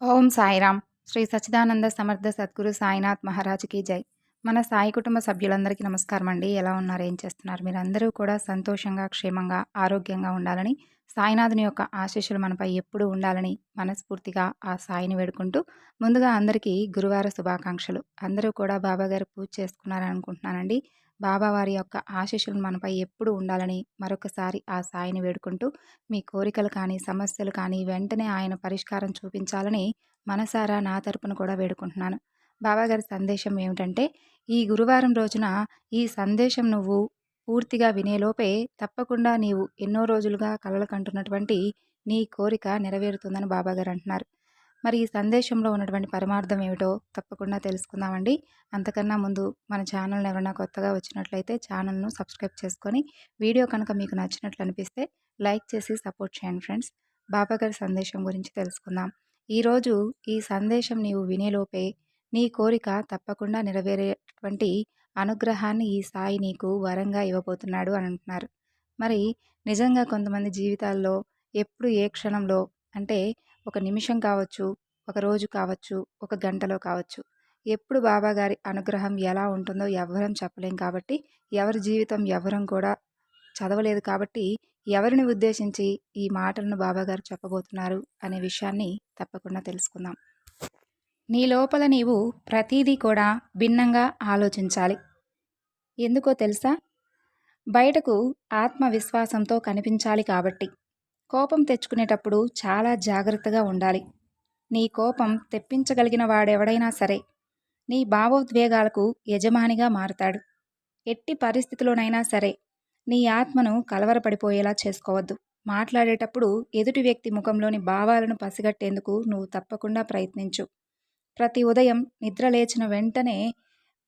ఓం సాయిరామ్. శ్రీ సచ్చిదానంద సమర్థ సద్గురు సాయినాథ్ మహారాజుకి జై. మన సాయి కుటుంబ సభ్యులందరికీ నమస్కారం అండి. ఎలా ఉన్నారు? ఏం చేస్తున్నారు? మీరందరూ కూడా సంతోషంగా క్షేమంగా ఆరోగ్యంగా ఉండాలని సాయినాథుని యొక్క ఆశీస్సులు మనపై ఎప్పుడూ ఉండాలని మనస్ఫూర్తిగా ఆ సాయిని వేడుకుంటూ ముందుగా అందరికీ గురువార శుభాకాంక్షలు. అందరూ కూడా బాబాగారు పూజ చేసుకున్నారనుకుంటున్నానండి. బాబావారి యొక్క ఆశీస్సులు మనపై ఎప్పుడు ఉండాలని మరొకసారి ఆ సాయిని వేడుకుంటూ మీ కోరికలు కానీ సమస్యలు కానీ వెంటనే ఆయన పరిష్కారం చూపించాలని మనసారా నా తరపున కూడా వేడుకుంటున్నాను. బాబాగారి సందేశం ఏమిటంటే ఈ గురువారం రోజున ఈ సందేశం నువ్వు పూర్తిగా వినేలోపే తప్పకుండా నీవు ఎన్నో రోజులుగా కలలు కంటున్నటువంటి నీ కోరిక నెరవేరుతుందని బాబాగారు అంటున్నారు. మరి ఈ సందేశంలో ఉన్నటువంటి పరమార్థం ఏమిటో తప్పకుండా తెలుసుకుందామండి. అంతకన్నా ముందు మన ఛానల్ని ఎవరైనా కొత్తగా వచ్చినట్లయితే ఛానల్ను సబ్స్క్రైబ్ చేసుకొని వీడియో కనుక మీకు నచ్చినట్లు అనిపిస్తే లైక్ చేసి సపోర్ట్ చేయండి ఫ్రెండ్స్. బాబాగారి సందేశం గురించి తెలుసుకుందాం. ఈరోజు ఈ సందేశం నీవు వినేలోపే నీ కోరిక తప్పకుండా నెరవేరేటువంటి అనుగ్రహాన్ని ఈ సాయి నీకు వరంగా ఇవ్వబోతున్నాడు అని అంటున్నారు. మరి నిజంగా కొంతమంది జీవితాల్లో ఎప్పుడు ఏ క్షణంలో అంటే ఒక నిమిషం కావచ్చు ఒక రోజు కావచ్చు ఒక గంటలో కావచ్చు. ఎప్పుడు బాబాగారి అనుగ్రహం ఎలా ఉంటుందో ఎవరం చెప్పలేం కాబట్టి ఎవరి జీవితం ఎవరం కూడా చదవలేదు కాబట్టి ఎవరిని ఉద్దేశించి ఈ మాటలను బాబాగారు చెప్పబోతున్నారు అనే విషయాన్ని తప్పకుండా తెలుసుకుందాం. నీ లోపల నీవు ప్రతీదీ కూడా భిన్నంగా ఆలోచించాలి. ఎందుకో తెలుసా? బయటకు ఆత్మవిశ్వాసంతో కనిపించాలి కాబట్టి. కోపం తెచ్చుకునేటప్పుడు చాలా జాగ్రత్తగా ఉండాలి. నీ కోపం తెప్పించగలిగిన వాడెవడైనా సరే నీ భావోద్వేగాలకు యజమానిగా మారుతాడు. ఎట్టి పరిస్థితిలోనైనా సరే నీ ఆత్మను కలవరపడిపోయేలా చేసుకోవద్దు. మాట్లాడేటప్పుడు ఎదుటి వ్యక్తి ముఖంలోని భావాలను పసిగట్టేందుకు నువ్వు తప్పకుండా ప్రయత్నించు. ప్రతి ఉదయం నిద్ర లేచిన వెంటనే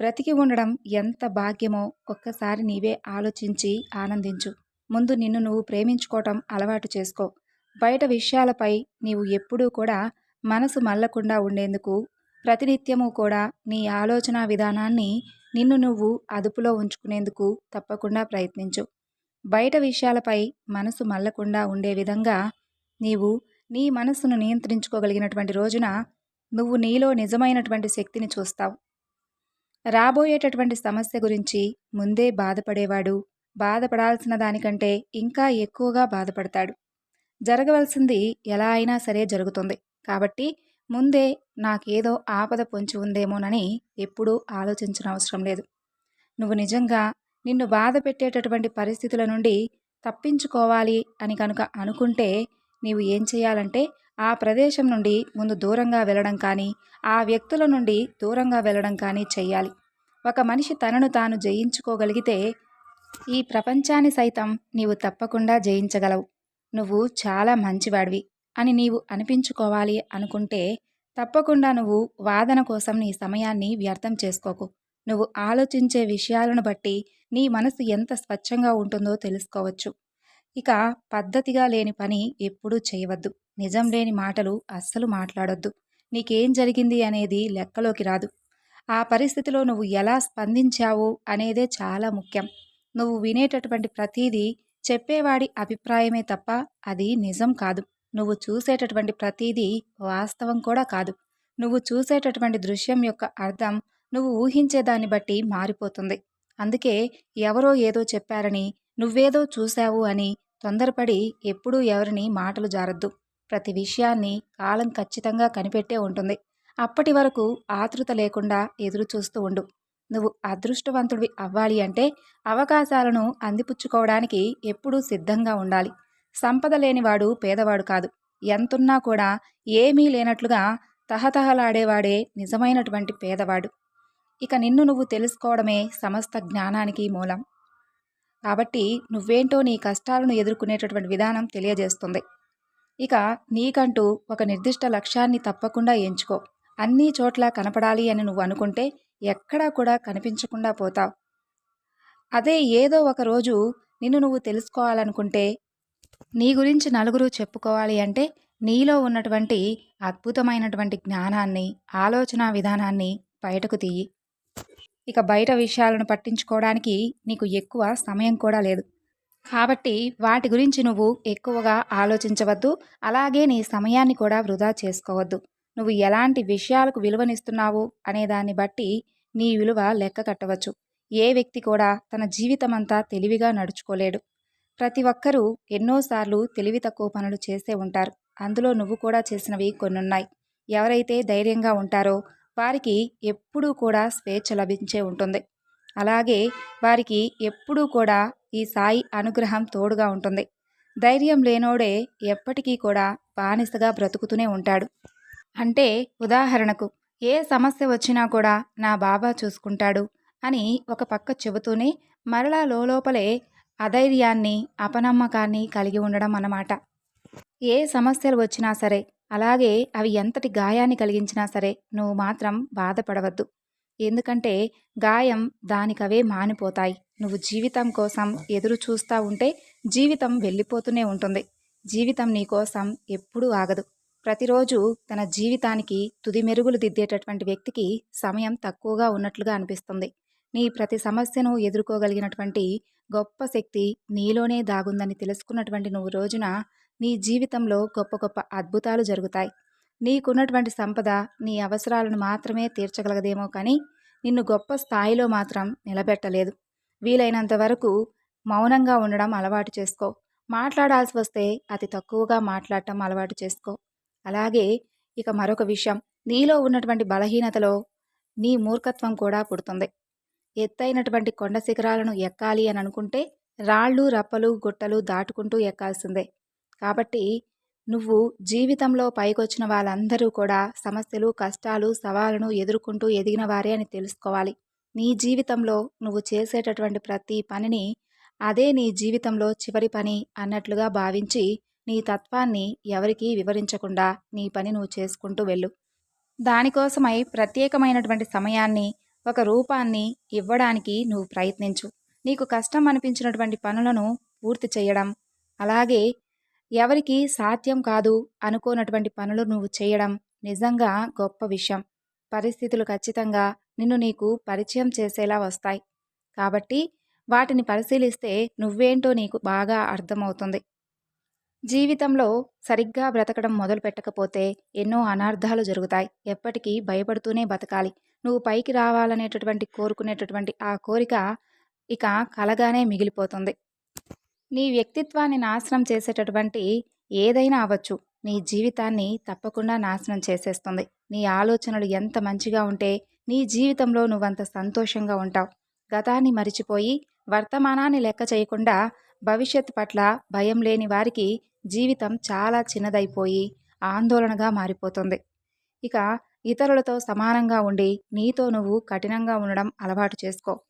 బ్రతికి ఉండడం ఎంత భాగ్యమో ఒక్కసారి నీవే ఆలోచించి ఆనందించు. ముందు నిన్ను నువ్వు ప్రేమించుకోవటం అలవాటు చేసుకో. బయట విషయాలపై నీవు ఎప్పుడూ కూడా మనసు మల్లకుండా ఉండేందుకు ప్రతినిత్యము కూడా నీ ఆలోచన విధానాన్ని నిన్ను నువ్వు అదుపులో ఉంచుకునేందుకు తప్పకుండా ప్రయత్నించు. బయట విషయాలపై మనసు మల్లకుండా ఉండే విధంగా నీవు నీ మనసును నియంత్రించుకోగలిగినటువంటి రోజున నువ్వు నీలో నిజమైనటువంటి శక్తిని చూస్తావు. రాబోయేటటువంటి సమస్య గురించి ముందే బాధపడేవాడు బాధపడాల్సిన దానికంటే ఇంకా ఎక్కువగా బాధపడతాడు. జరగవలసింది ఎలా అయినా సరే జరుగుతుంది. కాబట్టి ముందే నాకేదో ఆపద పొంచి ఉందేమోనని ఎప్పుడూ ఆలోచించిన అవసరం లేదు. నువ్వు నిజంగా నిన్ను బాధ పెట్టేటటువంటి పరిస్థితుల నుండి తప్పించుకోవాలి అని కనుక అనుకుంటే నీవు ఏం చేయాలంటే ఆ ప్రదేశం నుండి ముందు దూరంగా వెళ్ళడం కానీ ఆ వ్యక్తుల నుండి దూరంగా వెళ్ళడం కానీ చెయ్యాలి. ఒక మనిషి తనను తాను జయించుకోగలిగితే ఈ ప్రపంచాన్ని సైతం నీవు తప్పకుండా జయించగలవు. నువ్వు చాలా మంచివాడివి అని నీవు అనిపించుకోవాలి అనుకుంటే తప్పకుండా నువ్వు వాదన కోసం నీ సమయాన్ని వ్యర్థం చేసుకోకు. నువ్వు ఆలోచించే విషయాలను బట్టి నీ మనసు ఎంత స్వచ్ఛంగా ఉంటుందో తెలుసుకోవచ్చు. ఇక పద్ధతిగా లేని పని ఎప్పుడూ చేయవద్దు. నిజం లేని మాటలు అస్సలు మాట్లాడొద్దు. నీకేం జరిగింది అనేది లెక్కలోకి రాదు. ఆ పరిస్థితిలో నువ్వు ఎలా స్పందించావు అనేదే చాలా ముఖ్యం. నువ్వు వినేటటువంటి ప్రతీదీ చెప్పేవాడి అభిప్రాయమే తప్ప అది నిజం కాదు. నువ్వు చూసేటటువంటి ప్రతీదీ వాస్తవం కూడా కాదు. నువ్వు చూసేటటువంటి దృశ్యం యొక్క అర్థం నువ్వు ఊహించే దాన్ని బట్టి మారిపోతుంది. అందుకే ఎవరో ఏదో చెప్పారని నువ్వేదో చూశావు అని తొందరపడి ఎప్పుడూ ఎవరిని మాటలు జారద్దు. ప్రతి విషయాన్ని కాలం ఖచ్చితంగా కనిపెట్టే ఉంటుంది. అప్పటి వరకు ఆతృత లేకుండా ఎదురు చూస్తూ ఉండు. నువ్వు అదృష్టవంతుడివి అవ్వాలి అంటే అవకాశాలను అందిపుచ్చుకోవడానికి ఎప్పుడూ సిద్ధంగా ఉండాలి. సంపద లేనివాడు పేదవాడు కాదు. ఎంతున్నా కూడా ఏమీ లేనట్లుగా తహతహలాడేవాడే నిజమైనటువంటి పేదవాడు. ఇక నిన్ను నువ్వు తెలుసుకోవడమే సమస్త జ్ఞానానికి మూలం. కాబట్టి నువ్వేంటో నీ కష్టాలను ఎదుర్కొనేటటువంటి విధానం తెలియజేస్తుంది. ఇక నీకంటూ ఒక నిర్దిష్ట లక్ష్యాన్ని తప్పకుండా ఎంచుకో. అన్ని చోట్ల కనపడాలి అని నువ్వు అనుకుంటే ఎక్కడా కూడా కనిపించకుండా పోతావు. అదే ఏదో ఒక రోజు నిన్ను నువ్వు తెలుసుకోవాలనుకుంటే నీ గురించి నలుగురు చెప్పుకోవాలి అంటే నీలో ఉన్నటువంటి అద్భుతమైనటువంటి జ్ఞానాన్ని ఆలోచన విధానాన్ని బయటకు తీయి. ఇక బయట విషయాలను పట్టించుకోవడానికి నీకు ఎక్కువ సమయం కూడా లేదు. కాబట్టి వాటి గురించి నువ్వు ఎక్కువగా ఆలోచించవద్దు అలాగే నీ సమయాన్ని కూడా వృధా చేసుకోవద్దు. నువ్వు ఎలాంటి విషయాలకు విలువనిస్తున్నావు అనే దాన్ని బట్టి నీ విలువ లెక్క కట్టవచ్చు. ఏ వ్యక్తి కూడా తన జీవితమంతా తెలివిగా నడుచుకోలేడు. ప్రతి ఒక్కరూ ఎన్నోసార్లు తెలివి తక్కువ పనులు చేసే ఉంటారు. అందులో నువ్వు కూడా చేసినవి కొన్నున్నాయి. ఎవరైతే ధైర్యంగా ఉంటారో వారికి ఎప్పుడూ కూడా స్వేచ్ఛ లభించే ఉంటుంది. అలాగే వారికి ఎప్పుడూ కూడా ఈ సాయి అనుగ్రహం తోడుగా ఉంటుంది. ధైర్యం లేనోడే ఎప్పటికీ కూడా బానిసగా బ్రతుకుతూనే ఉంటాడు. అంటే ఉదాహరణకు ఏ సమస్య వచ్చినా కూడా నా బాబా చూసుకుంటాడు అని ఒక పక్క చెబుతూనే మరలా లోపలే అధైర్యాన్ని అపనమ్మకాన్ని కలిగి ఉండడం అన్నమాట. ఏ సమస్యలు వచ్చినా సరే అలాగే అవి ఎంతటి గాయాన్ని కలిగించినా సరే నువ్వు మాత్రం బాధపడవద్దు. ఎందుకంటే గాయం దానికవే మానిపోతాయి. నువ్వు జీవితం కోసం ఎదురు చూస్తూ ఉంటే జీవితం వెళ్ళిపోతూనే ఉంటుంది. జీవితం నీకోసం ఎప్పుడూ ఆగదు. ప్రతిరోజు తన జీవితానికి తుది మెరుగులు దిద్దేటటువంటి వ్యక్తికి సమయం తక్కువగా ఉన్నట్లుగా అనిపిస్తుంది. నీ ప్రతి సమస్యను ఎదుర్కోగలిగినటువంటి గొప్ప శక్తి నీలోనే దాగుందని తెలుసుకున్నటువంటి నువ్వు రోజున నీ జీవితంలో గొప్ప గొప్ప అద్భుతాలు జరుగుతాయి. నీకున్నటువంటి సంపద నీ అవసరాలను మాత్రమే తీర్చగలగదేమో కానీ నిన్ను గొప్ప స్థాయిలో మాత్రం నిలబెట్టలేదు. వీలైనంత వరకు మౌనంగా ఉండడం అలవాటు చేసుకో. మాట్లాడాల్సి వస్తే అతి తక్కువగా మాట్లాడటం అలవాటు చేసుకో. అలాగే ఇక మరొక విషయం. నీలో ఉన్నటువంటి బలహీనతలో నీ మూర్ఖత్వం కూడా పుడుతుంది. ఎత్తైనటువంటి కొండ శిఖరాలను ఎక్కాలి అని అనుకుంటే రాళ్ళు రప్పలు గుట్టలు దాటుకుంటూ ఎక్కాల్సిందే. కాబట్టి నువ్వు జీవితంలో పైకొచ్చిన వాళ్ళందరూ కూడా సమస్యలు కష్టాలు సవాళ్ళను ఎదుర్కొంటూ ఎదిగిన వారే అని తెలుసుకోవాలి. నీ జీవితంలో నువ్వు చేసేటటువంటి ప్రతి పనిని అదే నీ జీవితంలో చివరి పని అన్నట్లుగా భావించి నీ తత్వాన్ని ఎవరికీ వివరించకుండా నీ పని నువ్వు చేసుకుంటూ వెళ్ళు. దానికోసమై ప్రత్యేకమైనటువంటి సమయాన్ని ఒక రూపాన్ని ఇవ్వడానికి నువ్వు ప్రయత్నించు. నీకు కష్టం అనిపించినటువంటి పనులను పూర్తి చేయడం అలాగే ఎవరికి సాధ్యం కాదు అనుకోనటువంటి పనులు నువ్వు చేయడం నిజంగా గొప్ప విషయం. పరిస్థితులు ఖచ్చితంగా నిన్ను నీకు పరిచయం చేసేలా వస్తాయి. కాబట్టి వాటిని పరిశీలిస్తే నువ్వేంటో నీకు బాగా అర్థమవుతుంది. జీవితంలో సరిగ్గా బ్రతకడం మొదలు పెట్టకపోతే ఎన్నో అనార్థాలు జరుగుతాయి. ఎప్పటికీ భయపడుతూనే బతకాలి. నువ్వు పైకి రావాలనేటటువంటి కోరుకునేటటువంటి ఆ కోరిక ఇక కలగానే మిగిలిపోతుంది. నీ వ్యక్తిత్వాన్ని నాశనం చేసేటటువంటి ఏదైనా అవ్వచ్చు. నీ జీవితాన్ని తప్పకుండా నాశనం చేసేస్తుంది. నీ ఆలోచనలు ఎంత మంచిగా ఉంటే నీ జీవితంలో నువ్వంత సంతోషంగా ఉంటావు. గతాన్ని మరిచిపోయి వర్తమానాన్ని లెక్క చేయకుండా భవిష్యత్ పట్ల భయం లేని వారికి జీవితం చాలా చిన్నదైపోయి ఆందోళనగా మారిపోతుంది. ఇక ఇతరులతో సమానంగా ఉండి నీతో నువ్వు కఠినంగా ఉండడం అలవాటు చేసుకో.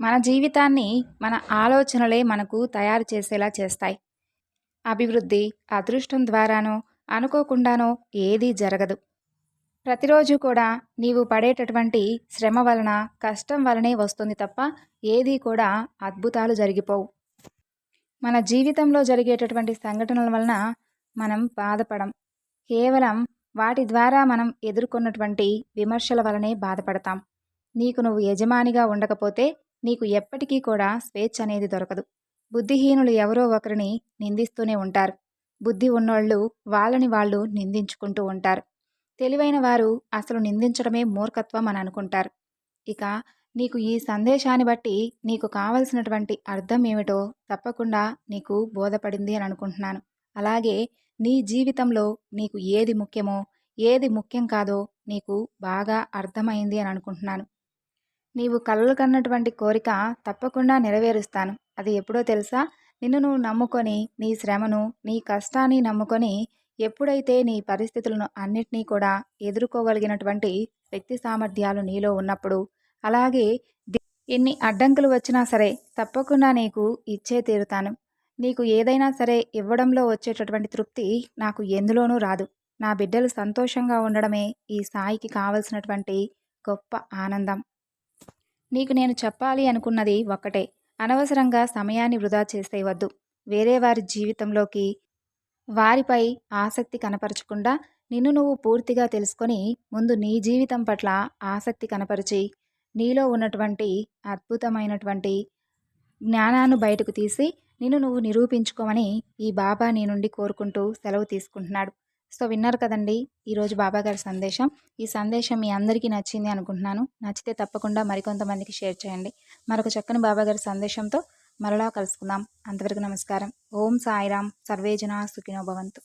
మన జీవితాన్ని మన ఆలోచనలే మనకు తయారు చేసేలా చేస్తాయి. అభివృద్ధి అదృష్టం ద్వారానో అనుకోకుండానో ఏదీ జరగదు. ప్రతిరోజు కూడా నీవు పడేటటువంటి శ్రమ వలన కష్టం వలనే వస్తుంది తప్ప ఏదీ కూడా అద్భుతాలు జరిగిపోవు. మన జీవితంలో జరిగేటటువంటి సంఘటనల వలన మనం బాధపడం. కేవలం వాటి ద్వారా మనం ఎదుర్కొన్నటువంటి విమర్శల వలనే బాధపడతాం. నీకు నువ్వు యజమానిగా ఉండకపోతే నీకు ఎప్పటికీ కూడా స్వేచ్ఛ అనేది దొరకదు. బుద్ధిహీనులు ఎవరో ఒకరిని నిందిస్తూనే ఉంటారు. బుద్ధి ఉన్నోళ్ళు వాళ్ళని వాళ్ళు నిందించుకుంటూ ఉంటారు. తెలివైన వారు అసలు నిందించడమే మూర్ఖత్వం అని అనుకుంటారు. ఇక నీకు ఈ సందేశాన్ని బట్టి నీకు కావలసినటువంటి అర్థం ఏమిటో తప్పకుండా నీకు బోధపడింది అని అనుకుంటున్నాను. అలాగే నీ జీవితంలో నీకు ఏది ముఖ్యమో ఏది ముఖ్యం కాదో నీకు బాగా అర్థమైంది అని అనుకుంటున్నాను. నీవు కలలు కన్నటువంటి కోరిక తప్పకుండా నెరవేరుస్తాను. అది ఎప్పుడో తెలుసా? నిన్ను నువ్వు నమ్ముకొని నీ శ్రమను నీ కష్టాన్ని నమ్ముకొని ఎప్పుడైతే నీ పరిస్థితులను అన్నిటినీ కూడా ఎదుర్కోగలిగినటువంటి శక్తి సామర్థ్యాలు నీలో ఉన్నప్పుడు అలాగే ఎన్ని అడ్డంకులు వచ్చినా సరే తప్పకుండా నీకు ఇచ్చే తీరుతాను. నీకు ఏదైనా సరే ఇవ్వడంలో వచ్చేటటువంటి తృప్తి నాకు ఎందులోనూ రాదు. నా బిడ్డలు సంతోషంగా ఉండడమే ఈ సాయికి కావలసినటువంటి గొప్ప ఆనందం. నీకు నేను చెప్పాలి అనుకున్నది ఒక్కటే. అనవసరంగా సమయాన్ని వృధా చేసేయవద్దు వేరే వారి జీవితంలోకి వారిపై ఆసక్తి కనపరచకుండా నిన్ను నువ్వు పూర్తిగా తెలుసుకొని ముందు నీ జీవితం పట్ల ఆసక్తి కనపరిచి నీలో ఉన్నటువంటి అద్భుతమైనటువంటి జ్ఞానాన్ని బయటకు తీసి నిన్ను నువ్వు నిరూపించుకోమని ఈ బాబా నీ నుండి కోరుకుంటూ సెలవు తీసుకుంటున్నాడు. సో విన్నారు కదండి ఈరోజు బాబా గారి సందేశం. ఈ సందేశం మీ అందరికీ నచ్చింది అనుకుంటున్నాను. నచ్చితే తప్పకుండా మరికొంతమందికి షేర్ చేయండి. మరొక చక్కని బాబా గారి సందేశంతో మరలా కలుసుకుందాం. అంతవరకు నమస్కారం. ఓం సాయిరామ్ సర్వేజన సుఖినో భవంతు.